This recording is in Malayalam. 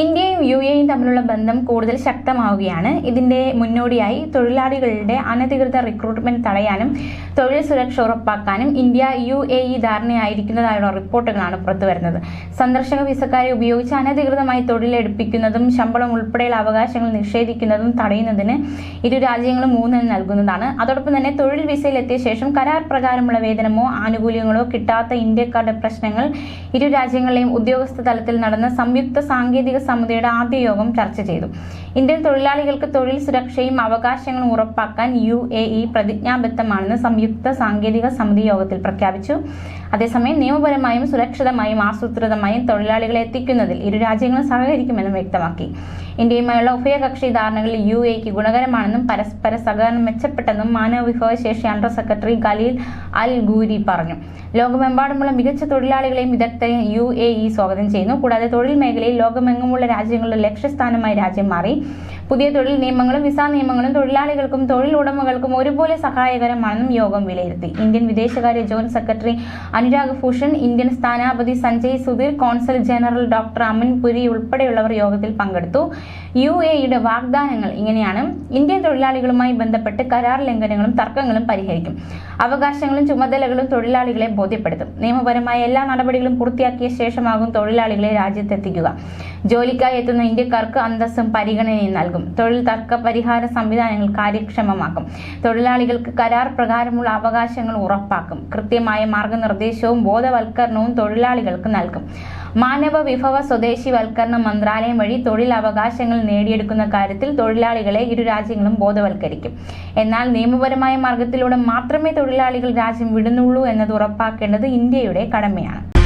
ഇന്ത്യയും യു എയും തമ്മിലുള്ള ബന്ധം കൂടുതൽ ശക്തമാവുകയാണ്. ഇതിന്റെ മുന്നോടിയായി തൊഴിലാളികളുടെ അനധികൃത റിക്രൂട്ട്മെന്റ് തടയാനും തൊഴിൽ സുരക്ഷ ഉറപ്പാക്കാനും ഇന്ത്യ യു എ ഇ ധാരണയായിരിക്കുന്നതായുള്ള റിപ്പോർട്ടുകളാണ് പുറത്തുവരുന്നത് സന്ദർശക വിസക്കാരെ ഉപയോഗിച്ച് അനധികൃതമായി തൊഴിലെടുപ്പിക്കുന്നതും ശമ്പളം ഉൾപ്പെടെയുള്ള അവകാശങ്ങൾ നിഷേധിക്കുന്നതും തടയുന്നതിന് ഇരു രാജ്യങ്ങളും ഊന്നൽ നൽകുന്നതാണ്. അതോടൊപ്പം തന്നെ തൊഴിൽ വിസയിൽ എത്തിയ ശേഷം കരാർ പ്രകാരമുള്ള വേതനമോ ആനുകൂല്യങ്ങളോ കിട്ടാത്ത ഇന്ത്യക്കാരുടെ പ്രശ്നങ്ങൾ ഇരു രാജ്യങ്ങളെയും ഉദ്യോഗസ്ഥ തലത്തിൽ നടന്ന സംയുക്ത സാങ്കേതിക സമിതിയുടെ ആദ്യ യോഗം ചർച്ച ചെയ്തു. ഇന്ത്യൻ തൊഴിലാളികൾക്ക് തൊഴിൽ സുരക്ഷയും അവകാശങ്ങളും ഉറപ്പാക്കാൻ യു എ ഇ പ്രതിജ്ഞാബദ്ധമാണെന്ന് സംയുക്ത സാങ്കേതിക സമിതി യോഗത്തിൽ പ്രഖ്യാപിച്ചു. അതേസമയം നിയമപരമായും സുരക്ഷിതമായും ആസൂത്രിതമായും തൊഴിലാളികളെ എത്തിക്കുന്നതിൽ ഇരു രാജ്യങ്ങളും സഹകരിക്കുമെന്നും വ്യക്തമാക്കി. ഇന്ത്യയുമായുള്ള ഉഭയകക്ഷി ധാരണകൾ യു എക്ക് ഗുണകരമാണെന്നും പരസ്പര സഹകരണം മെച്ചപ്പെട്ടെന്നും മാനവ വിഭവശേഷി under secretary Khalil Al Ghuri പറഞ്ഞു. ലോകമെമ്പാടുമുള്ള മികച്ച തൊഴിലാളികളെയും വിദഗ്ധരെയും യു എ ഇ സ്വാഗതം ചെയ്യുന്നു. കൂടാതെ തൊഴിൽ മേഖലയിൽ ലോകമെങ്ങുമുള്ള രാജ്യങ്ങളുടെ ലക്ഷ്യസ്ഥാനമായി രാജ്യം മാറി. പുതിയ തൊഴിൽ നിയമങ്ങളും വിസ നിയമങ്ങളും തൊഴിലാളികൾക്കും തൊഴിൽ ഉടമകൾക്കും ഒരുപോലെ സഹായകരമാണെന്നും യോഗം വിലയിരുത്തി. ഇന്ത്യൻ വിദേശകാര്യ joint secretary Anurag Bhushan Indian സ്ഥാനാപതി Sanjay Sudhir consul general doctor Aman Puri ഉൾപ്പെടെയുള്ളവർ യോഗത്തിൽ പങ്കെടുത്തു. യു എയുടെ വാഗ്ദാനങ്ങൾ ഇങ്ങനെയാണ്. ഇന്ത്യൻ തൊഴിലാളികളുമായി ബന്ധപ്പെട്ട് കരാർ ലംഘനങ്ങളും തർക്കങ്ങളും പരിഹരിക്കും. അവകാശങ്ങളും ചുമതലകളും തൊഴിലാളികളെ ബോധ്യപ്പെടുത്തും. നിയമപരമായ എല്ലാ നടപടികളും പൂർത്തിയാക്കിയ ശേഷമാകും തൊഴിലാളികളെ രാജ്യത്തെത്തിക്കുക. ജോലിക്കായി എത്തുന്ന ഇന്ത്യക്കാർക്ക് അന്തസ്സും പരിഗണനയും നൽകും. തൊഴിൽ തർക്ക പരിഹാര സംവിധാനങ്ങൾ കാര്യക്ഷമമാക്കും. തൊഴിലാളികൾക്ക് കരാർ പ്രകാരമുള്ള അവകാശങ്ങൾ ഉറപ്പാക്കും. കൃത്യമായ മാർഗനിർദ്ദേശവും ബോധവൽക്കരണവും തൊഴിലാളികൾക്ക് നൽകും. മാനവ വിഭവ സ്വദേശി സ്വദേശിവൽക്കരണ മന്ത്രാലയം വഴി തൊഴിൽ അവകാശങ്ങൾ നേടിയെടുക്കുന്ന കാര്യത്തിൽ തൊഴിലാളികളെ ഇരു രാജ്യങ്ങളും ബോധവൽക്കരിക്കും. എന്നാൽ നിയമപരമായ മാർഗത്തിലൂടെ മാത്രമേ തൊഴിലാളികൾ രാജ്യം വിടുന്നുള്ളൂ എന്നത് ഉറപ്പാക്കേണ്ടത് ഇന്ത്യയുടെ കടമയാണ്.